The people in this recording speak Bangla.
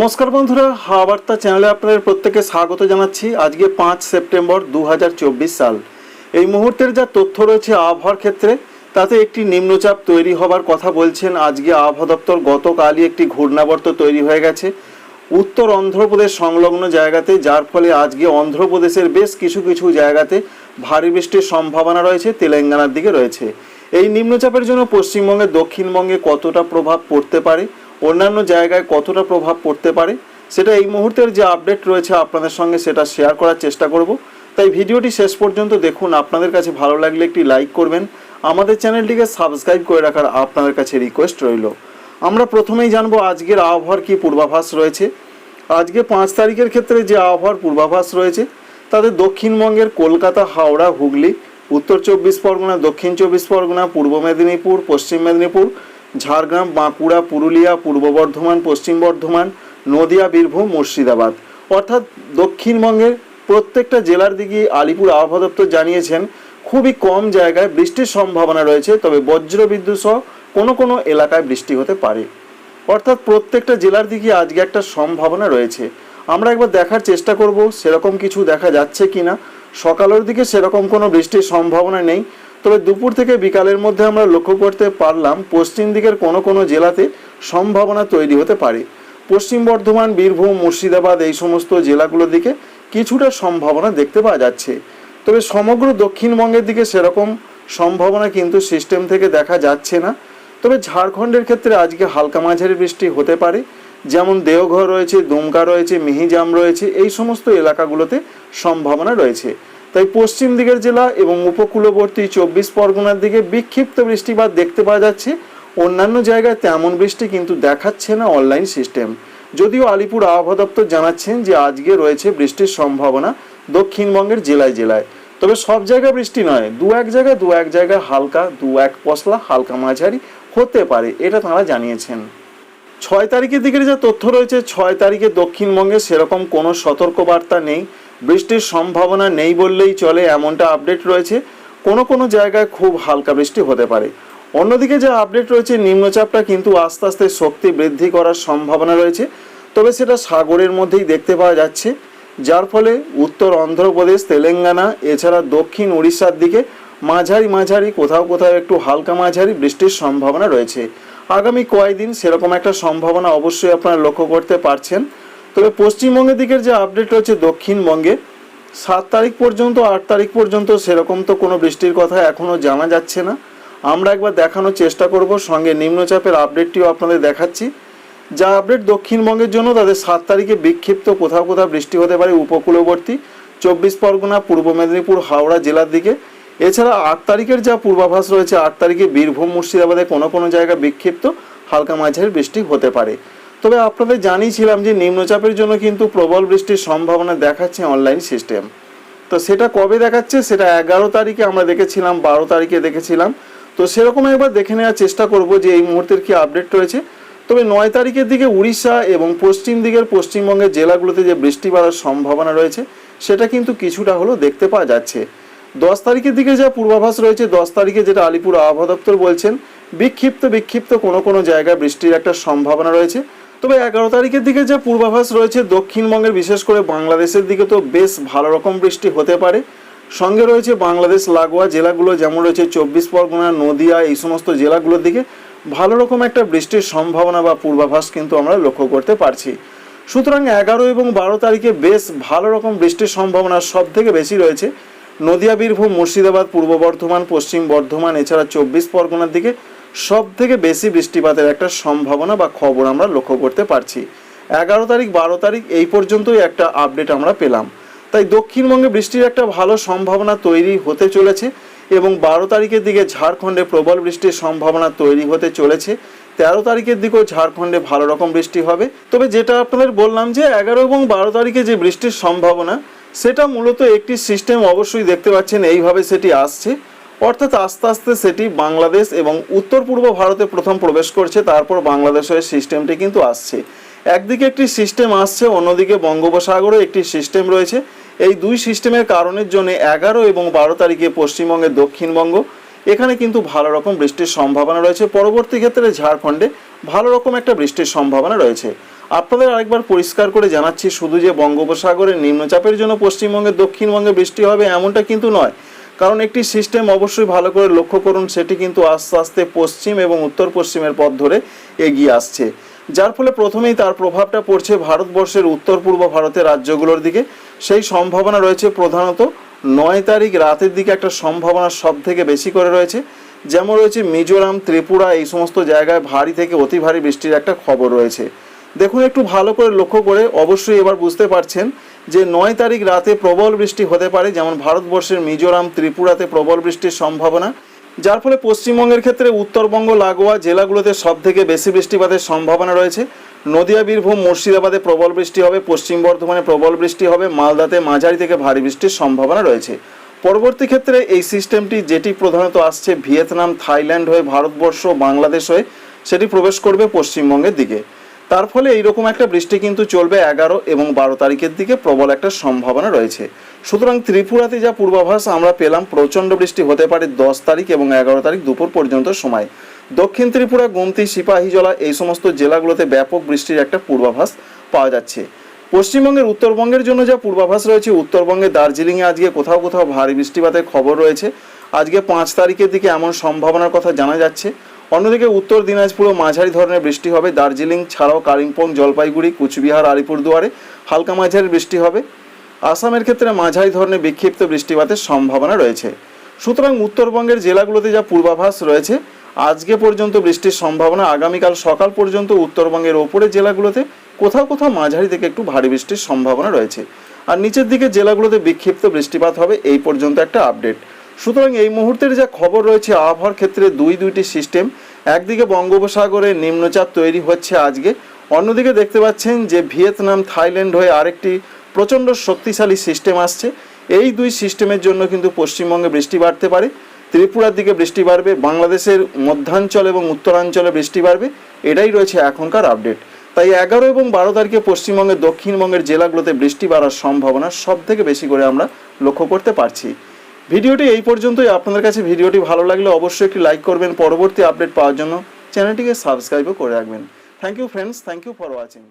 নমস্কার বন্ধুরা, হাওয়া বার্তা চ্যানেলে আপনাদের প্রত্যেকে স্বাগত জানাচ্ছি আজকে পাঁচ সেপ্টেম্বর দু হাজার চব্বিশ সাল। এই মুহূর্তের যা তথ্য রয়েছে আবহাওয়ার ক্ষেত্রে, তাতে একটি নিম্নচাপ তৈরি হবার কথা বলছেন আজকে আবহাওয়া দপ্তর। গতকালই একটি ঘূর্ণাবর্ত তৈরি হয়ে গেছে। উত্তর অন্ধ্রপ্রদেশ সংলগ্ন জায়গাতে, যার ফলে আজকে অন্ধ্রপ্রদেশের বেশ কিছু কিছু জায়গাতে ভারী বৃষ্টির সম্ভাবনা রয়েছে, তেলেঙ্গানার দিকে রয়েছে। এই নিম্নচাপের জন্য পশ্চিমবঙ্গের দক্ষিণবঙ্গে কতটা প্রভাব পড়তে পারে অন্যান্য জায়গায় কতটা প্রভাব পড়তে পারে, সেটা এই মুহূর্তের যে আপডেট রয়েছে আপনাদের সঙ্গে সেটা শেয়ার করার চেষ্টা করব। তাই ভিডিওটি শেষ পর্যন্ত দেখুন, আপনাদের কাছে ভালো লাগলে একটি লাইক করবেন। আমাদের চ্যানেলটিকে সাবস্ক্রাইব করে রাখার আপনাদের কাছে রিকোয়েস্ট রইল। আমরা প্রথমেই জানব আজকের আবহাওয়ার কী পূর্বাভাস রয়েছে। আজকে পাঁচ তারিখের ক্ষেত্রে যে আবহাওয়ার পূর্বাভাস রয়েছে তাদের দক্ষিণবঙ্গের কলকাতা, হাওড়া, হুগলি, উত্তর চব্বিশ পরগনা, দক্ষিণ চব্বিশ পরগনা, পূর্ব মেদিনীপুর, পশ্চিম মেদিনীপুর ঝাড়গ্রাম, বাঁকুড়া, পুরুলিয়া, পূর্ব বর্ধমান, পশ্চিম বর্ধমান, নদিয়া, বীরভূম, মুর্শিদাবাদ। অর্থাৎ দক্ষিণবঙ্গের প্রত্যেকটা জেলার দিকে আলিপুর আবহাওয়া দপ্তর জানিয়েছেন, খুবই কম জায়গায় বৃষ্টির সম্ভাবনা রয়েছে, তবে বজ্র বিদ্যুৎ সহ কোনো কোনো এলাকায় বৃষ্টি হতে পারে। অর্থাৎ প্রত্যেকটা জেলার দিকে আজকে একটা সম্ভাবনা রয়েছে। আমরা একবার দেখার চেষ্টা করব, সেরকম কিছু দেখা যাচ্ছে কি না সকালের দিকে সেরকম কোনো বৃষ্টির সম্ভাবনা নেই। তবে দুপুর থেকে বিকালের মধ্যে আমরা লক্ষ্য করতে পারলাম পশ্চিম দিকের কোনো কোনো জেলাতে সম্ভাবনা তৈরি হতে পারে। পশ্চিম বর্ধমান, বীরভূম, মুর্শিদাবাদ এই সমস্ত জেলাগুলোর দিকে কিছুটা সম্ভাবনা দেখতে পাওয়া যাচ্ছে। তবে সমগ্র দক্ষিণবঙ্গের দিকে সেরকম সম্ভাবনা কিন্তু সিস্টেম থেকে দেখা যাচ্ছে না। তবে ঝাড়খণ্ডের ক্ষেত্রে আজকে হালকা মাঝারি বৃষ্টি হতে পারে, যেমন দেওঘর রয়েছে, দুমকা রয়েছে, মিহিজাম রয়েছে, এই সমস্ত এলাকাগুলোতে সম্ভাবনা রয়েছে। তাই পশ্চিম দিকের জেলা এবং উপকূলবর্তী চব্বিশ পরগনার দিকে বিক্ষিপ্ত বৃষ্টিপাত দেখতে পাওয়া যাচ্ছে। অন্যান্য জায়গায় তেমন বৃষ্টি কিন্তু দেখাচ্ছে না অনলাইন সিস্টেম। যদিও আলিপুর আবহাওয়া দপ্তর জানাচ্ছেন যে আজকে রয়েছে বৃষ্টির সম্ভাবনা দক্ষিণবঙ্গের জেলায় জেলায়। তবে সব জায়গায় বৃষ্টি নয়, দু এক জায়গায় দু এক জায়গায় হালকা, দু এক পশলা, হালকা মাঝারি হতে পারে, এটা তাঁরা জানিয়েছেন। ছয় তারিখের দিকের যা তথ্য রয়েছে, ছয় তারিখে দক্ষিণবঙ্গে সেরকম কোনো সতর্কবার্তা নেই। বৃষ্টির সম্ভাবনা নেই বললেই চলে এমনটা আপডেট রয়েছে। কোনো কোনো জায়গায় খুব হালকা বৃষ্টি হতে পারে। অন্যদিকে যা আপডেট রয়েছে, নিম্নচাপটা কিন্তু আস্তে আস্তে শক্তি বৃদ্ধি করার সম্ভাবনা রয়েছে। তবে সেটা সাগরের মধ্যেই দেখতে পাওয়া যাচ্ছে। যার ফলে উত্তর অন্ধ্রপ্রদেশ, তেলেঙ্গানা, এছাড়া দক্ষিণ উড়িষ্যার দিকে মাঝারি মাঝারি, কোথাও কোথাও একটু হালকা মাঝারি বৃষ্টির সম্ভাবনা রয়েছে। আগামী কয়েকদিন সেরকম একটা সম্ভাবনা অবশ্যই আপনারা লক্ষ্য করতে পারছেন। তবে পশ্চিমবঙ্গের দিকের যে আপডেট রয়েছে দক্ষিণবঙ্গে, সাত তারিখ পর্যন্ত, আট তারিখ পর্যন্ত সেরকম তো কোনো বৃষ্টির কথা এখনও জানা যাচ্ছে না। আমরা একবার দেখানোর চেষ্টা করব, সঙ্গে নিম্নচাপের আপডেটটিও আপনাদের দেখাচ্ছি। যা আপডেট দক্ষিণবঙ্গের জন্য, তাদের সাত তারিখে বিক্ষিপ্ত কোথাও কোথাও বৃষ্টি হতে পারে উপকূলবর্তী, চব্বিশ পরগনা, পূর্ব মেদিনীপুর, হাওড়া জেলার দিকে। এছাড়া আট তারিখের যা পূর্বাভাস রয়েছে, আট তারিখে বীরভূম, মুর্শিদাবাদে কোনো কোনো জায়গায় বিক্ষিপ্ত হালকা মাঝের বৃষ্টি হতে পারে। তবে আপনাদের জানিয়েছিলাম যে নিম্নচাপের জন্য কিন্তু প্রবল বৃষ্টির সম্ভাবনা দেখাচ্ছে অনলাইন সিস্টেম। তো সেটা কবে দেখাচ্ছে? সেটা এগারো তারিখে আমরা দেখেছিলাম, বারো তারিখে দেখেছিলাম। তো সেরকম একবার দেখে নেওয়ার চেষ্টা করব যে এই মুহূর্তের কি আপডেট রয়েছে। তবে নয় তারিখের দিকে উড়িষ্যা এবং পশ্চিম দিকের পশ্চিমবঙ্গের জেলাগুলোতে যে বৃষ্টি বাড়ার সম্ভাবনা রয়েছে, সেটা কিন্তু কিছুটা হলেও দেখতে পাওয়া যাচ্ছে। দশ তারিখের দিকে যা পূর্বাভাস রয়েছে, দশ তারিখে যেটা আলিপুর আবহাওয়া দপ্তর বলছেন, বিক্ষিপ্ত বিক্ষিপ্ত কোনো কোনো জায়গায় বৃষ্টির একটা সম্ভাবনা রয়েছে। তবে এগারো তারিখের দিকে যে পূর্বাভাস রয়েছে, দক্ষিণবঙ্গের বিশেষ করে বাংলাদেশের দিকে তো বেশ ভালো রকম বৃষ্টি হতে পারে। সঙ্গে রয়েছে বাংলাদেশ, লাগোয়া জেলাগুলো যেমন রয়েছে চব্বিশ পরগনা, নদিয়া, এই সমস্ত জেলাগুলোর দিকে ভালো রকম একটা বৃষ্টির সম্ভাবনা বা পূর্বাভাস কিন্তু আমরা লক্ষ্য করতে পারছি। সুতরাং এগারো এবং বারো তারিখে বেশ ভালো রকম বৃষ্টির সম্ভাবনা সব থেকে বেশি রয়েছে। নদিয়া, বীরভূম, মুর্শিদাবাদ, পূর্ব বর্ধমান, পশ্চিম বর্ধমান, এছাড়া চব্বিশ পরগনার দিকে সব থেকে বেশি বৃষ্টিপাতের একটা সম্ভাবনা বা খবর আমরা লক্ষ্য করতে পারছি। এগারো তারিখ, বারো তারিখ, এই পর্যন্তই একটা আপডেট আমরা পেলাম। তাই দক্ষিণবঙ্গে বৃষ্টির একটা ভালো সম্ভাবনা তৈরি হতে চলেছে এবং বারো তারিখের দিকে ঝাড়খণ্ডে প্রবল বৃষ্টির সম্ভাবনা তৈরি হতে চলেছে। তেরো তারিখের দিকেও ঝাড়খণ্ডে ভালো রকম বৃষ্টি হবে। তবে যেটা আপনাদের বললাম যে এগারো এবং বারো তারিখে যে বৃষ্টির সম্ভাবনা, সেটা মূলত একটি সিস্টেম অবশ্যই দেখতে পাচ্ছেন, এইভাবে সেটি আসছে। অর্থাৎ আস্তে আস্তে সেটি বাংলাদেশ এবং উত্তর পূর্ব ভারতে প্রথম প্রবেশ করছে, তারপর বাংলাদেশের সিস্টেমটি কিন্তু আসছে। একদিকে একটি সিস্টেম আসছে, অন্যদিকে বঙ্গোপসাগরে একটি সিস্টেম রয়েছে। এই দুই সিস্টেমের কারণের জন্য এগারো এবং বারো তারিখে পশ্চিমবঙ্গের দক্ষিণবঙ্গ, এখানে কিন্তু ভালো রকম বৃষ্টির সম্ভাবনা রয়েছে। পরবর্তী ক্ষেত্রে ঝাড়খণ্ডে ভালো রকম একটা বৃষ্টির সম্ভাবনা রয়েছে। আপনাদের আরেকবার পরিষ্কার করে জানাচ্ছি, শুধু যে বঙ্গোপসাগরের নিম্নচাপের জন্য পশ্চিমবঙ্গে দক্ষিণবঙ্গে বৃষ্টি হবে এমনটা কিন্তু নয় কারণ একটি সিস্টেম অবশ্যই ভালো করে লক্ষ্য করুন, সেটি কিন্তু আস্তে আস্তে পশ্চিম এবং উত্তর পশ্চিমের পথ ধরে এগিয়ে আসছে। যার ফলে প্রথমেই তার প্রভাবটা পড়ছে ভারতবর্ষের উত্তর পূর্ব ভারতের রাজ্যগুলোর দিকে। সেই সম্ভাবনা রয়েছে প্রধানত নয় তারিখ রাতের দিকে একটা সম্ভাবনা সব থেকে বেশি করে রয়েছে। যেমন রয়েছে মিজোরাম, ত্রিপুরা, এই সমস্ত জায়গায় ভারী থেকে অতি ভারী বৃষ্টির একটা খবর রয়েছে। দেখুন, একটু ভালো করে লক্ষ্য করে অবশ্যই এবার বুঝতে পারছেন যে নয় তারিখ রাতে প্রবল বৃষ্টি হতে পারে, যেমন ভারতবর্ষের মিজোরাম, ত্রিপুরাতে প্রবল বৃষ্টির সম্ভাবনা। যার ফলে পশ্চিমবঙ্গের ক্ষেত্রে উত্তরবঙ্গ, লাগোয়া জেলাগুলোতে সব থেকে বেশি বৃষ্টিপাতের সম্ভাবনা রয়েছে। নদিয়া, বীরভূম, মুর্শিদাবাদে প্রবল বৃষ্টি হবে, পশ্চিম বর্ধমানে প্রবল বৃষ্টি হবে, মালদাতে মাঝারি থেকে ভারী বৃষ্টির সম্ভাবনা রয়েছে। পরবর্তী ক্ষেত্রে এই সিস্টেমটি যেটি প্রধানত আসছে ভিয়েতনাম, থাইল্যান্ড হয়ে ভারতবর্ষ বাংলাদেশ হয়ে, সেটি প্রবেশ করবে পশ্চিমবঙ্গের দিকে। তার ফলে এইরকম একটা বৃষ্টি কিন্তু চলবে এগারো এবং বারো তারিখের দিকে প্রবল একটা সম্ভাবনা রয়েছে। সুতরাং ত্রিপুরাতে যা পূর্বাভাস আমরা পেলাম, প্রচণ্ড বৃষ্টি হতে পারে দশ তারিখ এবং এগারো তারিখ দুপুর পর্যন্ত সময়। দক্ষিণ ত্রিপুরা গুমতি সিপাহীজলা এই সমস্ত জেলাগুলোতে ব্যাপক বৃষ্টির একটা পূর্বাভাস পাওয়া যাচ্ছে। পশ্চিমবঙ্গের উত্তরবঙ্গের জন্য যা পূর্বাভাস রয়েছে, উত্তরবঙ্গে দার্জিলিংয়ে আজকে কোথাও কোথাও ভারী বৃষ্টিপাতের খবর রয়েছে। আজকে পাঁচ তারিখের দিকে এমন সম্ভাবনার কথা জানা যাচ্ছে। অন্যদিকে উত্তর দিনাজপুরেও মাঝারি ধরনের বৃষ্টি হবে। দার্জিলিং ছাড়াও কালিম্পং, জলপাইগুড়ি, কুচবিহার, আলিপুরদুয়ারে হালকা মাঝারি বৃষ্টি হবে। আসামের ক্ষেত্রে মাঝারি ধরনের বিক্ষিপ্ত বৃষ্টিপাতের সম্ভাবনা রয়েছে। সুতরাং উত্তরবঙ্গের জেলাগুলোতে যা পূর্বাভাস রয়েছে, আজকে পর্যন্ত বৃষ্টির সম্ভাবনা, আগামীকাল সকাল পর্যন্ত উত্তরবঙ্গের ওপরের জেলাগুলোতে কোথাও কোথাও মাঝারি থেকে একটু ভারী বৃষ্টির সম্ভাবনা রয়েছে। আর নিচের দিকে জেলাগুলোতে বিক্ষিপ্ত বৃষ্টিপাত হবে, এই পর্যন্ত একটা আপডেট। সুতরাং এই মুহূর্তের যা খবর রয়েছে, আবহাওয়ার ক্ষেত্রে দুই, দুইটি সিস্টেম একদিকে বঙ্গোপসাগরে নিম্নচাপ তৈরি হচ্ছে আজকে। অন্যদিকে দেখতে পাচ্ছেন যে ভিয়েতনাম, থাইল্যান্ড হয়ে আরেকটি প্রচণ্ড শক্তিশালী সিস্টেম আসছে। এই দুই সিস্টেমের জন্য কিন্তু পশ্চিমবঙ্গে বৃষ্টি বাড়তে পারে। ত্রিপুরার দিকে বৃষ্টি বাড়বে, বাংলাদেশের মধ্যাঞ্চল এবং উত্তরাঞ্চলে বৃষ্টি বাড়বে। এটাই রয়েছে এখনকার আপডেট তাই এগারো এবং বারো তারিখে পশ্চিমবঙ্গের দক্ষিণবঙ্গের জেলাগুলোতে বৃষ্টি বাড়ার সম্ভাবনা সব থেকে বেশি করে আমরা লক্ষ্য করতে পারছি। ভিডিওটি এই পর্যন্তই। আপনাদের কাছে ভিডিওটি ভালো লাগলে অবশ্যই একটি লাইক করবেন। পরবর্তী আপডেট পাওয়ার জন্য চ্যানেলটিকে সাবস্ক্রাইবও করে রাখবেন। Thank you friends thank you for watching